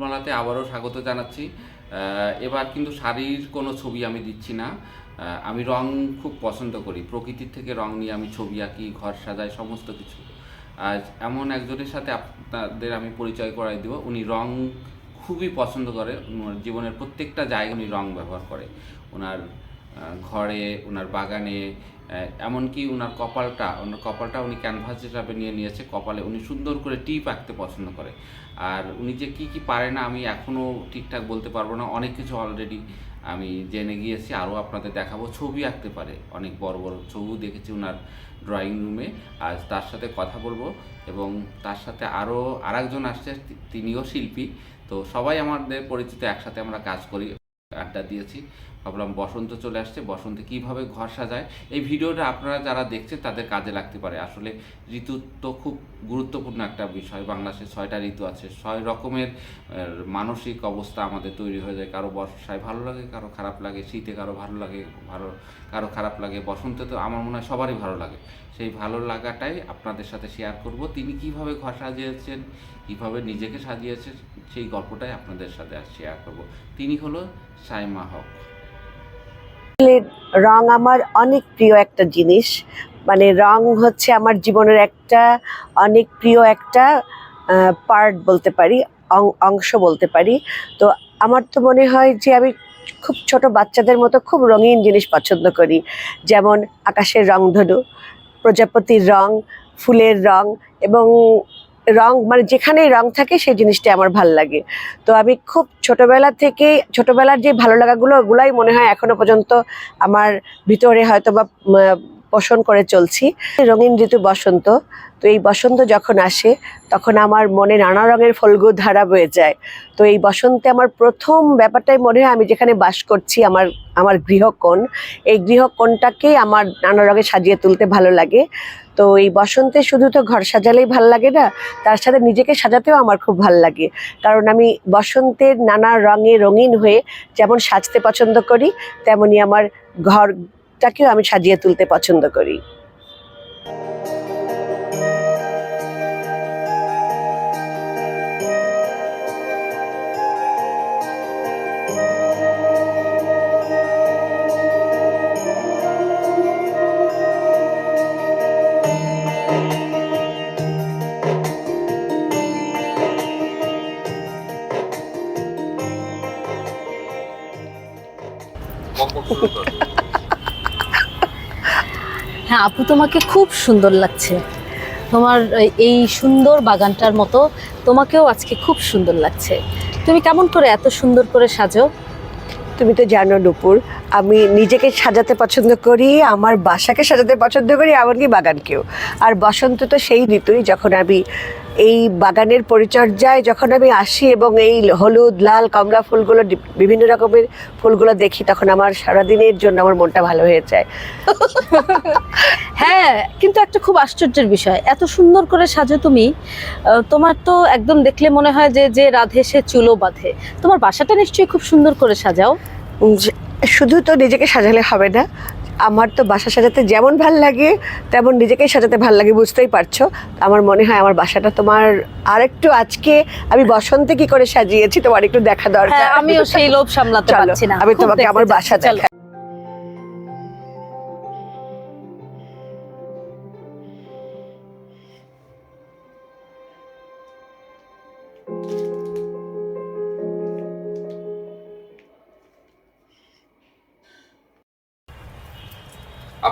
ফুলমালাতে আবারও স্বাগত জানাচ্ছি। এবার কিন্তু শাড়ির কোনো ছবি আমি দিচ্ছি না। আমি রং খুব পছন্দ করি। প্রকৃতির থেকে রং নিয়ে আমি ছবি আঁকি, ঘর সাজাই, সমস্ত কিছু। আজ এমন একজনের সাথে আপনাদের আমি পরিচয় করাই দেবো। উনি রং খুবই পছন্দ করে। জীবনের প্রত্যেকটা জায়গায় উনি রং ব্যবহার করে। ওনার ঘরে ওনার বাগানে এমনকি ওনার কপালটা ওনার কপালটা উনি ক্যানভাস হিসাবে নিয়ে নিয়েছে। কপালে উনি সুন্দর করে টিপ আঁকতে পছন্দ করে। আর উনি যে কি কি পারে না, আমি এখনও ঠিকঠাক বলতে পারব না। অনেক কিছু অলরেডি আমি জেনে গিয়েছি, আরও আপনাদের দেখাবো। ছবি আঁকতে পারে, অনেক বড় বড় ছবিও দেখেছি ওনার ড্রয়িং রুমে আর তার সাথে কথা বলব, এবং তার সাথে আরও আরেকজন আসছে তিনিও শিল্পী। তো সবাই আমাদের পরিচিত, একসাথে আমরা কাজ করি। আড্ডা দিয়েছি। ভাবলাম বসন্ত চলে আসছে। বসন্তে কীভাবে ঘর সাজায়? এই ভিডিওটা আপনারা যারা দেখছেন, তাদের কাজে লাগতে পারে। আসলে ঋতু তো খুব গুরুত্বপূর্ণ একটা বিষয়। বাংলাদেশে ছয়টা ঋতু আছে। ছয় রকমের মানসিক অবস্থা আমাদের তৈরি হয়ে যায়। কারও বর্ষায় ভালো লাগে, কারও খারাপ লাগে। শীতে কারও ভালো লাগে, ভালো, কারও খারাপ লাগে। বসন্তে তো আমার মনে হয় সবারই ভালো লাগে। সেই ভালো লাগাটাই আপনাদের সাথে শেয়ার করব। তিনি কীভাবে ঘর সাজিয়েছেন কীভাবে নিজেকে সাজিয়েছেন সেই গল্পটাই আপনাদের সাথে শেয়ার করব। তিনি হলো সাইমা হক। রং আমার অনেক প্রিয় একটা জিনিস। মানে রং হচ্ছে আমার জীবনের একটা অনেক প্রিয় একটা পার্ট বলতে পারি অংশ বলতে পারি। তো আমার তো মনে হয় যে আমি খুব ছোট বাচ্চাদের মতো খুব রঙিন জিনিস পছন্দ করি। যেমন আকাশের রংধনু, প্রজাপতির রং, ফুলের রং এবং রং মানে যেখানেই রং থাকে সেই জিনিসটা আমার ভালো লাগে। তো আমি খুব ছোটবেলা থেকে, ছোটবেলার যে ভালো লাগাগুলো ওগুলাই মনে হয় এখনও পর্যন্ত আমার ভিতরে হয়তো বা পোষণ করে চলছি। রঙিন ঋতু বসন্ত, তো এই বসন্ত যখন আসে, তখন আমার মনে নানা রঙের ফলগু ধারা বয়ে যায়। তো এই বসন্তে আমার প্রথম ব্যাপারটাই মনে হয় আমি যেখানে বাস করছি, আমার আমার গৃহকোণ। এই গৃহকোণটাকেই আমার নানা রঙে সাজিয়ে তুলতে ভালো লাগে। তো এই বসন্তে শুধু তো ঘর সাজালেই ভালো লাগে না, তার সাথে নিজেকে সাজাতেও আমার খুব ভালো লাগে। কারণ আমি বসন্তের নানা রঙে রঙিন হয়ে যেমন সাজতে পছন্দ করি তেমনই আমার ঘরটাকেও আমি সাজিয়ে তুলতে পছন্দ করি। আপু, তোমাকে খুব সুন্দর লাগছে। তোমার এই সুন্দর বাগানটার মতো তোমাকেও আজকে খুব সুন্দর লাগছে। তুমি কেমন করে এত সুন্দর করে সাজো? তুমি তো জানো নুপুর, আমি নিজেকে সাজাতে পছন্দ করি, আমার বাসাকে সাজাতে পছন্দ করি, এমনকি বাগানকেও। আর বসন্ত তো সেই ঋতুই যখন আমি এই বাগানের পরিচর্যায় যখন আমি আসি এবং এই হলুদ লাল কমলা ফুলগুলো বিভিন্ন রকমের ফুলগুলো দেখি তখন আমার সারাদিনের জন্য আমার মনটা ভালো হয়ে যায়। হ্যাঁ কিন্তু একটা খুব আশ্চর্যের বিষয়। এত সুন্দর করে সাজো তুমি। তোমার তো একদম দেখলে মনে হয় যে যে রাধে সে চুলো বাঁধে। তোমার বাসাটা নিশ্চয়ই খুব সুন্দর করে সাজাও। শুধু তো নিজেকে সাজালে হবে না আমার তো বাসা সাজাতে যেমন ভালো লাগে তেমন নিজেকেই সাজাতে ভালো লাগে বুঝতেই পারছ? আমার মনে হয় আমার বাসাটা তোমার আরেকটু আজকে আমি বসন্তে কি করে সাজিয়েছি তোমার একটু দেখা দরকার। হ্যাঁ আমিও সেই লোভ সামলাতে পারছি না। আমি তোমাকে আমার বাসা চলো।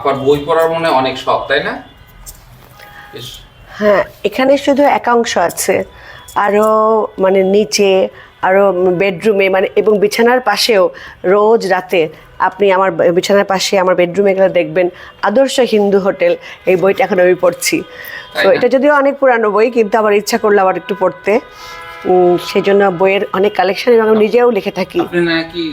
আপার বই পড়ার মনে অনেক শখ তাই না? হ্যাঁ এখানে শুধু একাংশ আছে। আরও মানে নিচে আরও বেডরুমে মানে এবং বিছানার পাশেও রোজ রাতে আপনি আমার বিছানার পাশে আমার বেডরুমে গেলে দেখবেন আদর্শ হিন্দু হোটেল। এই বইটা এখন আমি পড়ছি। তো এটা যদিও অনেক পুরানো বই কিন্তু আমার ইচ্ছা করল আবার একটু পড়তে। সেই জন্য বইয়ের অনেক কালেকশন এবং আমি নিজেও লিখে থাকি। আপনি নাকি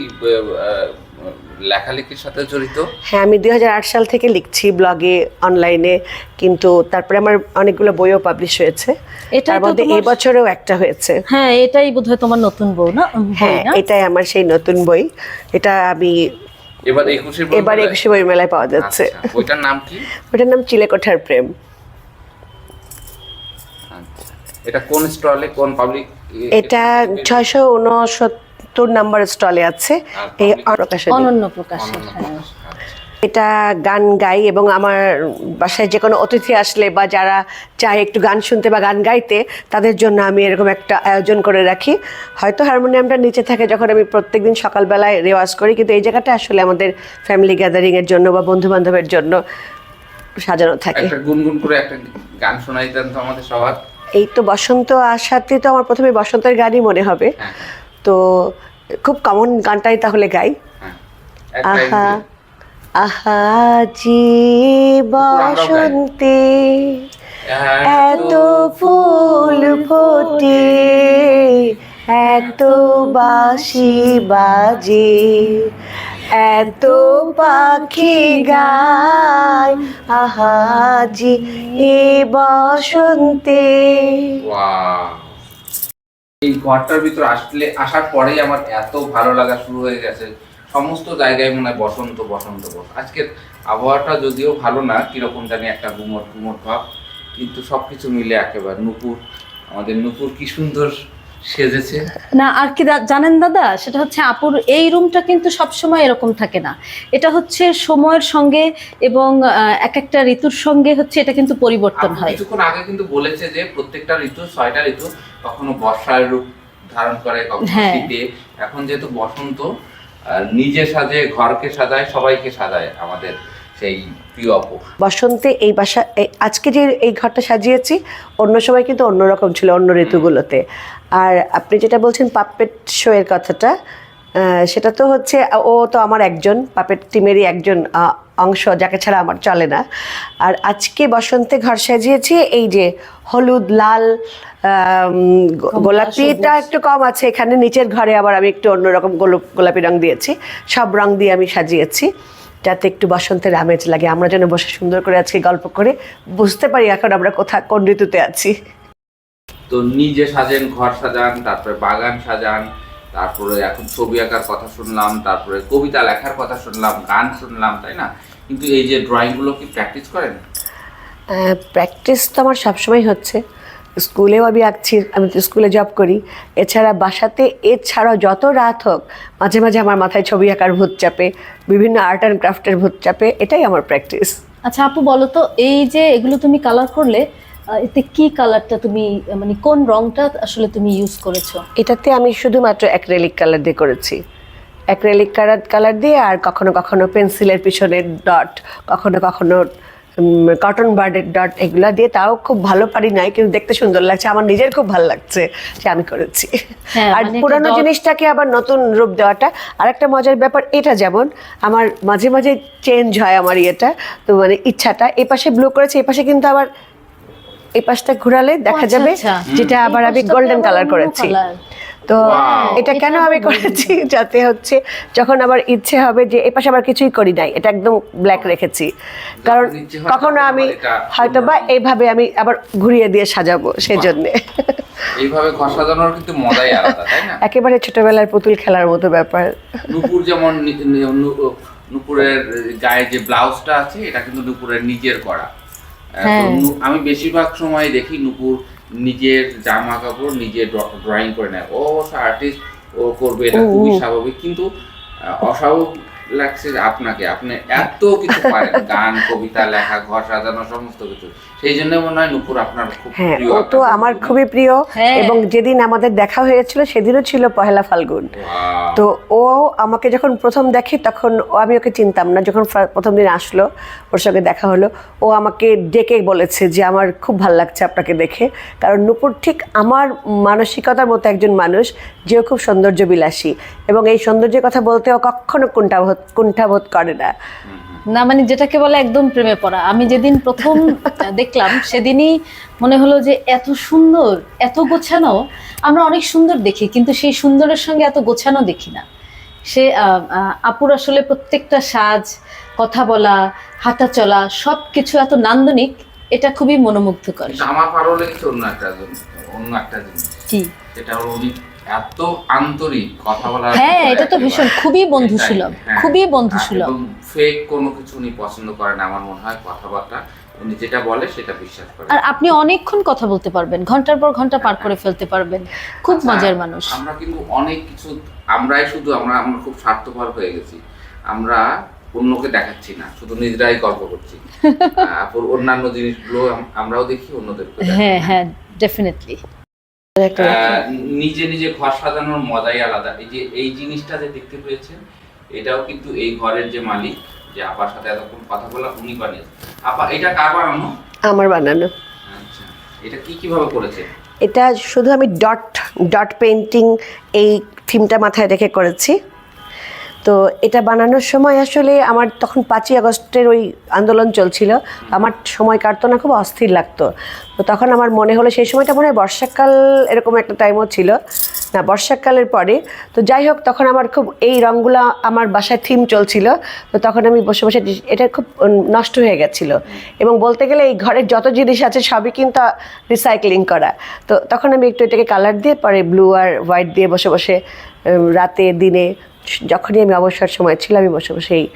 লেখালেখির সাথে জড়িত? হ্যাঁ আমি দুই হাজার আট সাল থেকে লিখছি ব্লগে অনলাইনে কিন্তু তারপরে আমার অনেকগুলো বইও পাবলিশ হয়েছে। এটাই তার মধ্যে তোমার- এবছরেও একটা হয়েছে। হ্যাঁ এটাই বোধহয় তোমার নতুন বউ না? বই হ্যাঁ এটাই আমার সেই নতুন বই। এটা আমি এবার একুশে এবার একুশে বই মেলায় পাওয়া যাচ্ছে। আচ্ছা, ওইটার নাম কি? ওটার নাম চিলেকোঠার প্রেম। আচ্ছা এটা কোন স্টলে কোন পাবলিক এটা ছয়শো উনসত্তর নাম্বার স্টলে আছে। এই প্রকাশনী অনন্য প্রকাশের হ্যাঁ। প্রকাশ। এটা গান গাই এবং আমার বাসায় যে কোনো অতিথি আসলে বা যারা চায় একটু গান শুনতে বা গান গাইতে তাদের জন্য আমি এরকম একটা আয়োজন করে রাখি। হয়তো হারমোনিয়ামটা নিচে থাকে যখন আমি প্রত্যেকদিন সকালবেলায় রেওয়াজ করি কিন্তু এই জায়গাটা আসলে আমাদের ফ্যামিলি গ্যাদারিংয়ের জন্য বা বন্ধু বান্ধবের জন্য সাজানো থাকে। একটা গুনগুন করে একটা গান শোনাই দেন তো আমাদের সবার। এই তো বসন্ত আসাতে তো আমার প্রথমে বসন্তের গানই মনে হবে। হ্যাঁ। তো খুব কমন গানটাই তাহলে গাই হ্যাঁ আহা। আহা জি বসন্তে এত ফুল ফোটে এত বাসি বাজে এত পাখি গায় আহাজি এ বসন্তে! এই ঘরটার ভিতর আসলে, আসার পরেই আমার এত ভালো লাগা শুরু হয়ে গেছে। সমস্ত জায়গায় মনে হয় বসন্ত বসন্ত বস আজকের আবহাওয়াটা যদিও ভালো না, কীরকম জানি একটা গুমট গুমট ভাব, কিন্তু সব কিছু মিলে একেবারে নুপুর, আমাদের নুপুর কি সুন্দর সেজেছে। না আর কি জানেন দাদা সেটা হচ্ছে আপুর এই রুমটা কিন্তু সবসময় এরকম থাকে না। এটা হচ্ছে সময়ের সঙ্গে এবং এক একটা ঋতুর সঙ্গে হচ্ছে এটা কিন্তু পরিবর্তন হয়। কিছুক্ষণ আগে কিন্তু বলেছে যে প্রত্যেকটা ঋতু ছয়টা ঋতু কখনো বর্ষার রূপ ধারণ করে কখনো হ্যাঁ। শীতে। এখন যেহেতু বসন্ত নিজে সাজে ঘরকে সাজায় সবাইকে সাজায় আমাদের সেই প্রিয় অপু বসন্তে এই বাসা এই- আজকে যে এই ঘরটা সাজিয়েছি অন্য সময় কিন্তু অন্যরকম ছিল অন্য ঋতুগুলোতে। আর আপনি যেটা বলছেন পাপেট শো এর কথাটা সেটা তো হচ্ছে ও তো আমার একজন পাপেট টিমেরই একজন অংশ যাকে ছাড়া আমার চলে না। আর আজকে বসন্তে ঘর সাজিয়েছি এই যে হলুদ লাল গোলাপিটা একটু কম আছে এখানে নিচের ঘরে আবার আমি একটু অন্যরকম গোলাপ- গোলাপি রং দিয়েছি। সব রং দিয়ে আমি সাজিয়েছি। যাতে একটু বসন্তের আমেজ লাগে। আমরা যেন বসে সুন্দর করে আজকে গল্প করে বুঝতে পারি এখন আমরা কোথা কোন ঋতুতে আছি। তো নিজে সাজেন ঘর সাজান তারপরে বাগান সাজান তারপরে এখন ছবি আঁকার কথা শুনলাম তারপরে কবিতা লেখার কথা শুনলাম গান শুনলাম তাই না? কিন্তু এই যে ড্রয়িংগুলো কি প্র্যাকটিস করেন? প্র্যাকটিস তো আমার সবসময় হচ্ছে। স্কুলেও আমি আঁকছি আমি তো স্কুলে জব করি। এছাড়া বাসাতে এছাড়াও যত রাত হোক মাঝে মাঝে আমার মাথায় ছবি আঁকার ভূত চাপে বিভিন্ন আর্ট অ্যান্ড ক্রাফটের ভূত চাপে এটাই আমার প্র্যাকটিস আচ্ছা আপু বলো তো এই যে এগুলো তুমি কালার করলে এতে কি কালারটা তুমি মানে কোন রংটা আসলে তুমি ইউজ করেছ? এটাতে আমি শুধুমাত্র অ্যাক্রেলিক কালার দিয়ে করেছি। অ্যাক্রেলিক কালার কালার দিয়ে আর কখনো কখনো পেন্সিলের পিছনে ডট কখনো কখনো কটন বার্ডের ডট এগুলা দিয়ে তাও খুব ভালো পারি নাই কিন্তু দেখতে সুন্দর লাগছে আমার নিজের খুব ভালো লাগছে যে আমি করেছি হ্যাঁ, আর মানে পুরানো জিনিসটাকে আবার নতুন রূপ দেওয়াটা আর একটা মজার ব্যাপার এটা যেমন আমার মাঝে মাঝে চেঞ্জ হয় আমার ইয়েটা তো মানে ইচ্ছাটা এ পাশে ব্লু করেছে এ পাশে কিন্তু আবার এই পাশটা ঘোরালে দেখা আচ্ছা, যাবে আচ্ছা। যেটা আবার আমি গোল্ডেন কালার করেছি। তো এটা কেন আমি করেছি? যাতে হচ্ছে যখন আমার ইচ্ছে হবে যে এ পাশে আবার কিছুই করি নাই এটা একদম ব্ল্যাক রেখেছি। কারণ কখনো তখন আমি হয়তো বা এইভাবে আমি আবার ঘুরিয়ে দিয়ে সাজাবো সেজন্যে। এইভাবে ঘর সাজানোর কিন্তু মজাই আলাদা তাই না? একেবারে ছোটবেলার পুতুল খেলার মতো ব্যাপার। নুপুর যেমন নুপুরের গায়ে যে ব্লাউজটা আছে এটা কিন্তু নুপুরের নিজের করা। হ্যাঁ। আমি বেশিরভাগ সময় দেখি নুপুর নিজের জামা কাপড় নিজে ড্রয়িং করে নেয়। ও অবশ্য আর্টিস্ট ও করবে এটা খুবই স্বাভাবিক। কিন্তু অস্বাভাবিক লাগছে যে আপনাকে। আপনি এত কিছু পারেন। গান কবিতা লেখা ঘর সাজানো সমস্ত কিছু। সেই জন্য মনে হয় নুপুর আপনার খুব হ্যাঁ প্রিয় ও তো আপনার। আমার খুবই প্রিয় হ্যাঁ। এবং যেদিন আমাদের দেখা হয়েছিল সেদিনও ছিল পহেলা ফাল্গুন। Wow. তো ও আমাকে যখন প্রথম দেখে তখন ও আমি ওকে চিনতাম না যখন ফা- প্রথম দিন আসলো ওর সঙ্গে দেখা হলো ও আমাকে ডেকে বলেছে যে আমার খুব ভালো লাগছে আপনাকে দেখে। কারণ নূপুর ঠিক আমার মানসিকতার মতো একজন মানুষ যেও খুব সৌন্দর্য বিলাসী এবং এই সৌন্দর্যের কথা বলতে ও কখনো কুণ্ঠাবোধ কুণ্ঠাবোধ করে না। না মানে যেটাকে বলে একদম প্রেমে পড়া। আমি যেদিন প্রথম দেখলাম সেদিনই মনে হলো যে এত সুন্দর এত গোছানো আমরা অনেক সুন্দর দেখি কিন্তু সেই সুন্দরের সঙ্গে এত গোছানো দেখি না। সে আপুর আসলে প্রত্যেকটা সাজ কথা বলা হাঁটা চলা সব কিছু এত নান্দনিক এটা খুবই মনোমুগ্ধকর। কিন্তু আমার ভালো লেগেছে অন্য একটা অন্য একটা জিনিস। কি? সেটা হলো এত আন্তরিক কথা বলার হ্যাঁ এটা তো ভীষণ খুবই বন্ধুসুলভ এটাই, হ্যাঁ। খুবই বন্ধুসুলভ। ফেক কোনো কিছু উনি পছন্দ করেন আমার মনে হয় কথাবার্তা। উনি যেটা বলে সেটা বিশ্বাস আর আপনি অনেকক্ষণ কথা বলতে পারবেন ঘণ্টার পর ঘণ্টা পার করে ফেলতে পারবেন। খুব আচ্ছা, মজার মানুষ। আমরা কিন্তু অনেক কিছু আমরাই শুধু আমরা আমরা খুব স্বার্থপর হয়ে গেছি। আমরা অন্যকে দেখাচ্ছি না শুধু নিজেরাই গল্প করছি। অন্যান্য জিনিসগুলো আম- আমরাও দেখি অন্যদেরকে হ্যাঁ হ্যাঁ ডেফিনেটলি নিজে নিজে ঘর সাজানোর মজাই আলাদা। এই যে এই জিনিসটা যে দেখতে পেয়েছেন এটাও কিন্তু এই ঘরের যে মালিক যে আপার সাথে এতক্ষণ কথা বলা উনি বানিয়েছেন। আপা এটা কার বানানো? আমার বানানো। আচ্ছা এটা কি কীভাবে করেছে এটা শুধু আমি ডট ডট পেন্টিং এই থিমটা মাথায় রেখে করেছি। তো এটা বানানোর সময় আসলে আমার তখন পাঁচই আগস্টের ওই আন্দোলন চলছিল আমার সময় কাটতো না, খুব অস্থির লাগতো। তো তখন আমার মনে হলো সেই সময়টা মনে হয় বর্ষাকাল এরকম একটা টাইমও ছিল। না, বর্ষাকালের পরে। তো যাই হোক, তখন আমার খুব এই রঙগুলো আমার বাসায় থিম চলছিল, তো তখন আমি বসে বসে এটা খুব নষ্ট হয়ে গেছিল। এবং বলতে গেলে এই ঘরের যত জিনিস আছে সবই কিন্তু রিসাইক্লিং করা। তো তখন আমি একটু এটাকে কালার দিয়ে, পরে ব্লু আর হোয়াইট দিয়ে বসে বসে রাতে, দিনে যখনই আমি অবসর সময় ছিল আমি বসে বসে এই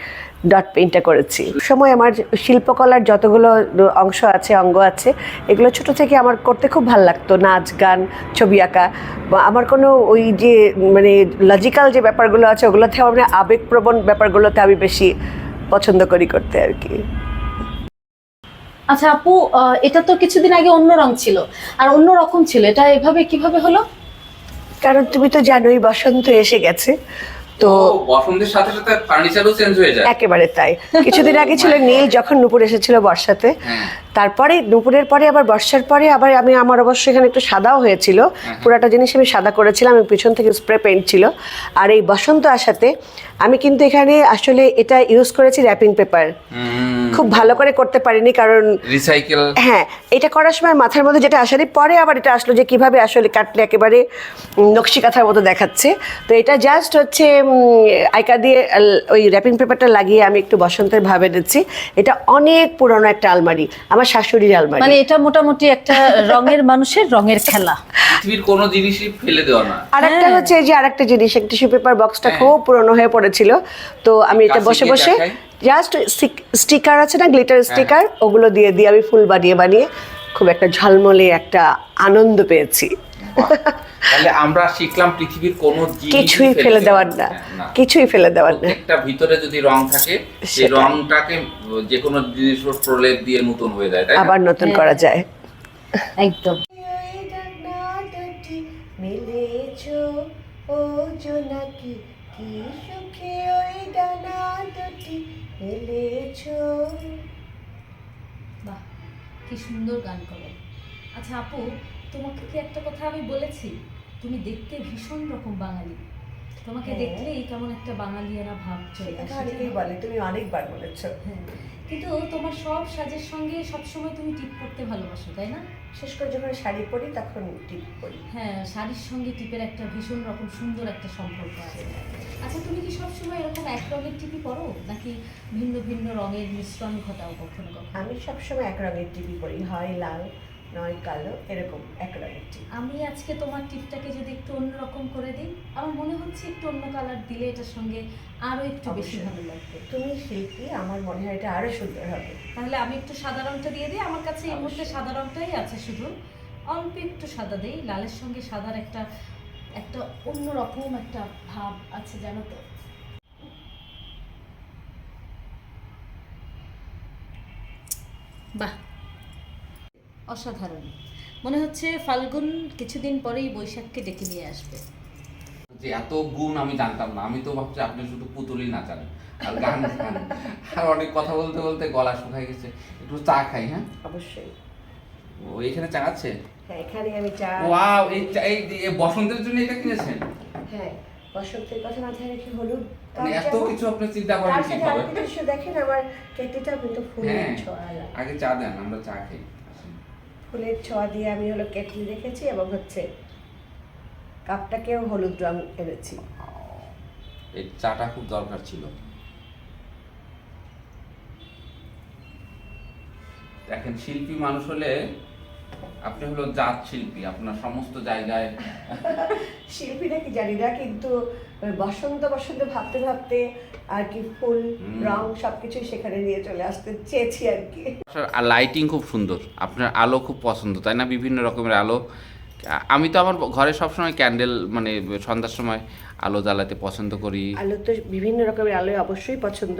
ডট পেইন্টটা করেছি। সময় আমার শিল্পকলার যতগুলো অংশ আছে অঙ্গ আছে এগুলো ছোট থেকে আমার করতে খুব ভালো লাগতো। নাচ গান ছবি আঁকা আমার কোনো ওই যে মানে লজিক্যাল যে ব্যাপারগুলো আছে ওগুলোতে আমার মানে আবেগপ্রবণ ব্যাপারগুলোতে আমি বেশি পছন্দ করি করতে আর কি। আচ্ছা আপু এটা তো কিছুদিন আগে অন্য রং ছিল। আর অন্য রকম ছিল। এটা এভাবে কীভাবে হলো? কারণ তুমি তো জানোই বসন্ত এসে গেছে। তো বসন্তের সাথে সাথে ফার্নিচারও চেঞ্জ হয়ে যায়। একেবারে তাই। কিছুদিন আগে ছিল নীল যখন নুপুর এসেছিল বর্ষাতে। হ্যাঁ। তারপরে দুপুরের পরে আবার বর্ষার পরে আবার আমি আমার অবশ্য এখানে একটু সাদাও হয়েছিল। পুরাটা জিনিস আমি সাদা করেছিলাম এবং পিছন থেকে স্প্রে পেন্ট ছিল। আর এই বসন্ত আসাতে আমি কিন্তু এখানে আসলে এটা ইউজ করেছি র্যাপিং পেপার খুব ভালো করে করতে পারিনি কারণ রিসাইকেল হ্যাঁ এটা করার সময় মাথার মধ্যে যেটা আসারই পরে আবার এটা আসলো যে কীভাবে আসলে কাটলে একেবারে নকশি কাঁথার মতো দেখাচ্ছে। তো এটা জাস্ট হচ্ছে আইকা দিয়ে ওই র্যাপিং পেপারটা লাগিয়ে আমি একটু বসন্তের ভাবে দিচ্ছি এটা অনেক পুরনো একটা আলমারি আমার শাশুড়ির আলমারি। মানে এটা মোটামুটি একটা রঙের মানুষের রঙের খেলা। পৃথিবীর কোনো জিনিসই ফেলে দেওয়া না। আরেকটা হ্যাঁ। হচ্ছে এই যে আরেকটা জিনিস একটা টিস্যু পেপার বক্সটা। খুব পুরনো হয়ে পড়েছিল তো আমি এটা বসে বসে জাস্ট স্টিকার আছে না গ্লিটার হ্যাঁ, স্টিকার ওগুলো দিয়ে দিয়ে আমি ফুল বানিয়ে বানিয়ে খুব একটা ঝলমলে একটা আনন্দ পেয়েছি। তাহলে আমরা শিখলাম পৃথিবীর কোনো কিছুই ফেলে দেওয়ার না। কিছুই ফেলে দেওয়ার না। প্রত্যেকটা ভিতরে যদি রং থাকে সেই রংটাকে যে কোনো জিনিস প্রলেপ দিয়ে নতুন হয়ে যায় আবার নতুন। করা যায়। একদম। জোনাকি কি সুখে ওই ডানা দুটি মিলেছো বাহ কি সুন্দর গান করে। আচ্ছা আপু তোমাকে কি একটা কথা আমি বলেছি? তুমি দেখতে ভীষণ রকম বাঙালি। তোমাকে হ্যাঁ। দেখলেই কেমন একটা বাঙালিয়ানা ভাব চলে আসে বলে তুমি অনেকবার বলেছ। হ্যাঁ। কিন্তু তোমার সব সাজের সঙ্গে সবসময় তুমি টিপ করতে ভালোবাসো তাই না? শেষ করে যখন শাড়ি পরি তখন টিপ করি। হ্যাঁ শাড়ির সঙ্গে টিপের একটা ভীষণ রকম সুন্দর একটা সম্পর্ক আছে। আচ্ছা তুমি কি সবসময় এরকম এক রঙের টিপি পরো? নাকি ভিন্ন ভিন্ন রঙের মিশ্রণ ঘটাও কখনো কখনো? আমি সবসময় এক রঙের টিপি পরি হয় লাল। নয় কালো এরকম এক রঙের টিপি আমি আজকে তোমার টিপটাকে যদি একটু অন্যরকম করে দিই আমার মনে হচ্ছে একটু অন্য কালার দিলে এটার সঙ্গে আরও একটু বেশি ভালো লাগবে। তুমি শিল্পী আমার মনে হয় এটা আরও সুন্দর হবে। তাহলে আমি একটু সাদা রংটা দিয়ে দিই আমার কাছে এই মুহূর্তে সাদা রংটাই আছে শুধু। অল্প একটু সাদা দেই লালের সঙ্গে সাদার একটা একটা অন্যরকম একটা ভাব আছে জানো তো। বাহ! অসাধারণ। মনে হচ্ছে ফাল্গুন কিছুদিন পরেই বৈশাখকে ডেকে নিয়ে আসবে। যে এত গুণ আমি জানতাম না। আমি তো ভাবছি আপনি শুধু পুতুলি নাচান আর গান গান। আর অনেক কথা বলতে বলতে গলা শুকাই গেছে। একটু চা খাই হ্যাঁ? অবশ্যই। ও এখানে চা আছে? হ্যাঁ এখানে আমি চা ওয়াও এই চা- এই এই বসন্তের জন্য এটা কিনেছেন? হ্যাঁ বসন্তের কথা মাথায় রেখে হলুদ মানে এত। কিছু আপনি চিন্তা করেন তার সাথে কীভাবে? আরেকটা দৃশ্য দেখেন আমার কেটলিটাও কিন্তু ফুলের হ্যাঁ। ছোঁয়া আগে চা দেন আমরা চা খাই। ফুলের ছোঁয়া দিয়ে আমি হলো কেটলি রেখেছি এবং হচ্ছে কাপটাকেও হলুদ রং এনেছি। এই চাটা খুব দরকার ছিল। দেখেন শিল্পী মানুষ হলে আপনি হলো জাত শিল্পী আপনার সমস্ত জায়গায়। শিল্পী নাকি জানি না কিন্তু বসন্ত বসন্ত ভাবতে ভাবতে আর কি ফুল রং সবকিছু সেখানে নিয়ে চলে আসতে চেয়েছি আর কি। লাইটিং খুব সুন্দর আপনার আলো খুব পছন্দ তাই না? বিভিন্ন রকমের আলো। আমি তো আমার ঘরে সবসময় ক্যান্ডেল মানে সন্ধ্যার সময় আলো জ্বালাতে পছন্দ করি। আলো তো বিভিন্ন রকমের আলোয় অবশ্যই পছন্দ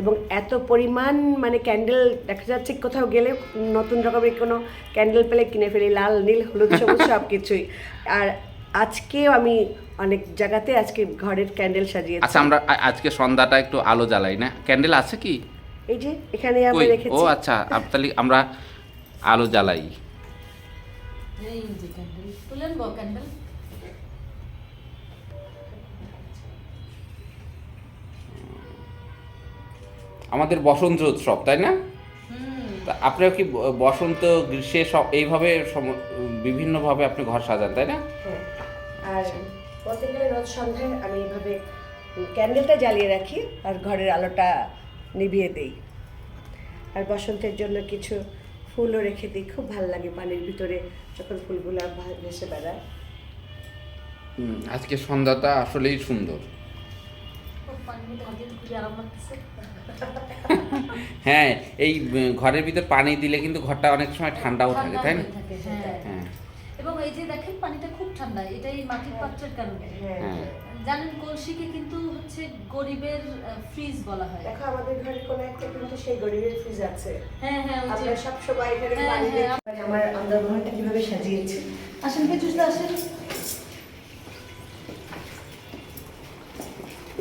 এবং এত পরিমাণ মানে ক্যান্ডেল দেখা যাচ্ছে কোথাও গেলে নতুন রকমের কোনো ক্যান্ডেল পেলে কিনে ফেলি লাল নীল হলুদ সবুজ সব কিছুই আর আজকেও আমি অনেক জায়গাতে আজকে ঘরের ক্যান্ডেল সাজিয়েছি। আচ্ছা আমরা আজকে সন্ধ্যাটা একটু আলো জ্বালাই না? ক্যান্ডেল আছে কি? এই যে এখানে আমি কই? ও রেখেছি। আচ্ছা তাহলে আমরা আলো জ্বালাই। এই যে ক্যান্ডেল তুলেন গো ক্যান্ডেল আমাদের বসন্ত উৎসব তাই না? তা আপনারা কি বসন্ত গ্রীষ্মে সব এইভাবে সম- বিভিন্নভাবে আপনি ঘর সাজান তাই না? হ্যাঁ। আর রোজ সন্ধ্যায় আমি এইভাবে ক্যান্ডেলটা জ্বালিয়ে রাখি আর ঘরের আলোটা নিভিয়ে দিই। আর বসন্তের জন্য কিছু ফুলও রেখে দিই খুব ভালো লাগে পানির ভিতরে যখন ফুলগুলো ভেসে বেড়ায়। আজকে সন্ধ্যাটা আসলেই সুন্দর। হ্যাঁ এই ঘরের ভিতর পানি দিলে কিন্তু ঘরটা অনেক সময় ঠান্ডাও থাকে তাই না? হ্যাঁ। হ্যাঁ। এবং এই যে দেখেন পানিটা খুব ঠান্ডা এটাই মাটির পাত্রের কারণে। হ্যাঁ। হ্যাঁ। জানেন কলসিকে কিন্তু হচ্ছে গরিবের ফ্রিজ বলা হয়। দেখো আমাদের ঘরে কোনো একটা কিন্তু সেই গরিবের ফ্রিজ আছে। হ্যাঁ হ্যাঁ আমরা সব সময় এখানে হ্যাঁ, পানি হ্যাঁ, দেখি। মানে আমার আন্দারগ্রহণটা কীভাবে সাজিয়েছি। আসেন পেঁচুসদা আসেন।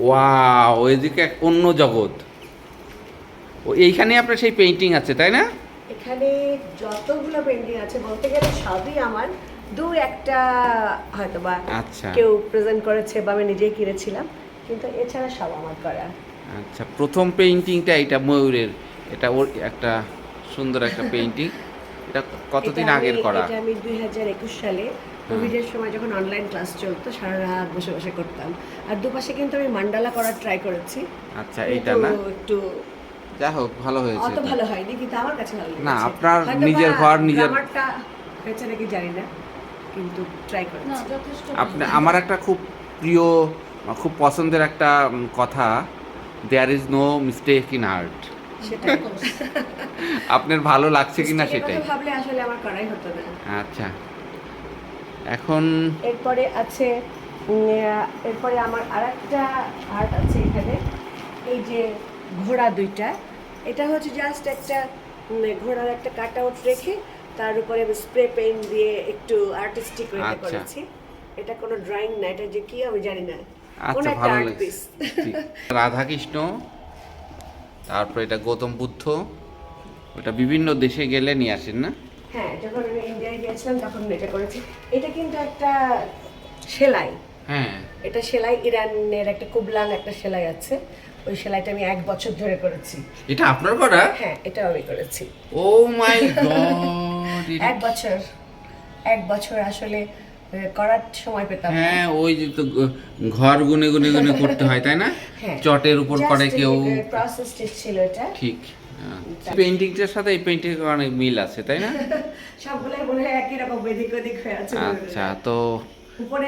ওয়াও ওইদিকে এক অন্য জগৎ। ও এইখানে আপনার সেই পেইন্টিং আছে তাই না? এখানে যতগুলো পেন্টিং আছে বলতে গেলে সবই আমার। দু একটা হয়তো বা আচ্ছা। কেউ প্রেজেন্ট করেছে বা আমি নিজেই কিনেছিলাম কিন্তু এছাড়া সব আমার করা। আচ্ছা প্রথম পেইন্টিংটা এটা ময়ূরের এটা ওর একটা সুন্দর একটা পেইন্টিং এটা কতদিন এটা আগের করা? এটা আমি দুই হাজার একুশ সালে কোভিডের সময় যখন অনলাইন ক্লাস চলতো সারা রাত বসে বসে করতাম। আর দুপাশে কিন্তু আমি মান্ডালা করার ট্রাই করেছি। আচ্ছা এইটা কিন্তু না? একটু যা হোক ভালো হয়েছে অত ভালো হয়নি কিন্তু আমার কাছে ভালো না, আপনার নিজের ঘর, নিজের- গ্রামারটা হয়েছে নাকি জানি না। কিন্তু ট্রাই না করেছি আপনি আমার একটা খুব প্রিয় খুব পছন্দের একটা কথা there is no mistake in art আপনার ভালো লাগছে কিনা সেটাই। ভাবলে আসলে আমার করাই হতো না। আচ্ছা। এখন এরপরে আছে এরপরে আমার আরেকটা আর্ট আছে এখানে। এই যে ঘোড়া দুইটা এটা হচ্ছে জাস্ট একটা ঘোড়ার একটা কাট আউট রেখে তার উপরে স্প্রে পেইন্ট দিয়ে একটু আর্টিস্টিক ওয়েতে আচ্ছা। করেছি। এটা কোনো ড্রয়িং না এটা যে কি আমি জানি না। আচ্ছা ভালো। রাধাকৃষ্ণ তারপর এটা গৌতম বুদ্ধ ওটা বিভিন্ন দেশে গেলে নিয়ে আসেন না? হ্যাঁ যখন আমি ইন্ডিয়ায় গিয়েছিলাম তখন এটা করেছি। এটা কিন্তু একটা সেলাই। হ্যাঁ। এটা সেলাই ইরানের একটা কুবলান একটা সেলাই আছে। ওই সেলাইটা আমি এক বছর ধরে করেছি। এটা আপনার করা? হ্যাঁ এটা আমি করেছি। ও মাই গড এক বছর এক বছর আসলে করার সময় পেতাম। হ্যাঁ ওই যে তো ঘর গুনে গুনে গুনে করতে হয় তাই না? হ্যাঁ। চটের উপর করে কেউ প্রসেস ছিল এটা। ঠিক। পেইন্টিংটার সাথে এই পেইন্টিং অনেক মিল আছে তাই না? সবগুলাই মনে হয় একই রকম এদিক ওদিক হয়ে আছে। আচ্ছা তো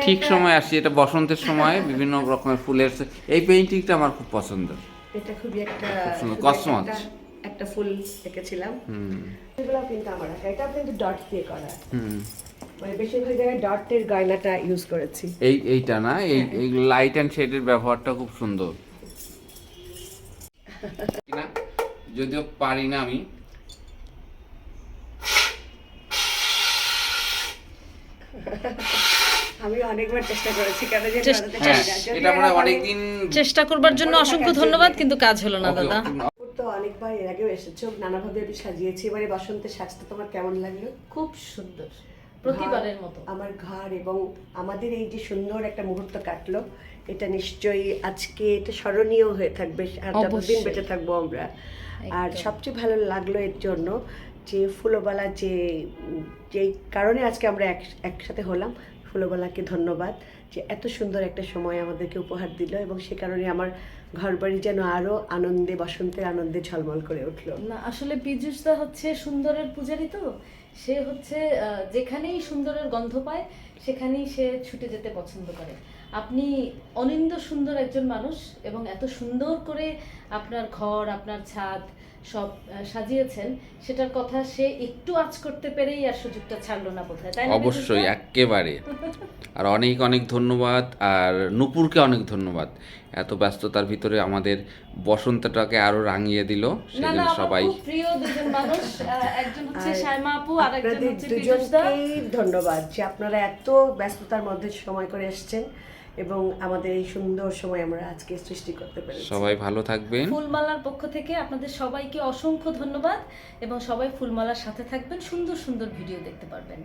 ঠিক সময় আসছি এটা বসন্তের সময় বিভিন্ন রকমের ফুলের এই পেইন্টিংটা আমার খুব পছন্দ এটা খুবই একটা কসমস। একটা- ফুল এঁকেছিলাম হুম। এগুলো কিন্তু আমার আঁকা এটা কিন্তু ডট দিয়ে করা। মানে বেশিরভাগ জায়গায় ডটের গয়নাটা ইউজ করেছি। এই এইটা না? এই এই লাইট অ্যান্ড শেডের ব্যবহারটা খুব সুন্দর। না যদিও পারি না আমি। আমি অনেকবার চেষ্টা করেছি কেন যে হ্যাঁ এটা মনে অনেকদিন চেষ্টা করবার জন্য অসংখ্য ধন্যবাদ কিন্তু কাজ হলো না দাদা। তো অনেকবার এর আগেও এসেছ। নানাভাবে আমি সাজিয়েছি। এবারে বসন্তের সাজটা তোমার কেমন লাগল? খুব সুন্দর। প্রতিবারের মতো। আমার ঘর এবং আমাদের এই যে সুন্দর একটা মুহূর্ত কাটলো এটা নিশ্চয়ই আজকে এটা স্মরণীয় হয়ে থাকবে। আর যতদিন বেঁচে থাকব আমরা। আর সবচেয়ে ভালো লাগল এর জন্য যে ফুলবালা যে যেই কারণে আজকে আমরা এক একসাথে হলাম ফুলবালাকে ধন্যবাদ যে এত সুন্দর একটা সময় আমাদেরকে উপহার দিল এবং সে কারণে আমার ঘর বাড়ি যেন আরও আনন্দে, বসন্তের আনন্দে ঝলমল করে উঠল। না, আসলে পীযুষদা হচ্ছে সুন্দরের পূজারি তো। সে হচ্ছে যেখানেই সুন্দরের গন্ধ পায়, সেখানেই সে ছুটে যেতে পছন্দ করে। আপনি অনিন্দ সুন্দর একজন মানুষ এবং এত সুন্দর করে আপনার ঘর আপনার ছাদ সব সাজিয়েছেন সেটার কথা সে একটু আজ করতে পেরেই আর সুযোগটা ছাড়লো না বোধহয় তাই অবশ্যই একেবারে আর অনেক অনেক ধন্যবাদ আর নূপুরকে অনেক ধন্যবাদ। এত ব্যস্ততার ভিতরে আমাদের বসন্তটাকে আরও রাঙিয়ে দিল সেজন্য সবাই প্রিয় দুজন মানুষ একজন হচ্ছে আপু আর একজন হচ্ছে ধন্যবাদ যে আপনারা এত ব্যস্ততার মধ্যে সময় করে এসেছেন। এবং আমাদের এই সুন্দর সময় আমরা আজকে সৃষ্টি করতে পারি সবাই ভালো থাকবেন। ফুলমালার পক্ষ থেকে আপনাদের সবাইকে অসংখ্য ধন্যবাদ এবং সবাই ফুলমালার সাথে থাকবেন সুন্দর সুন্দর ভিডিও দেখতে পারবেন।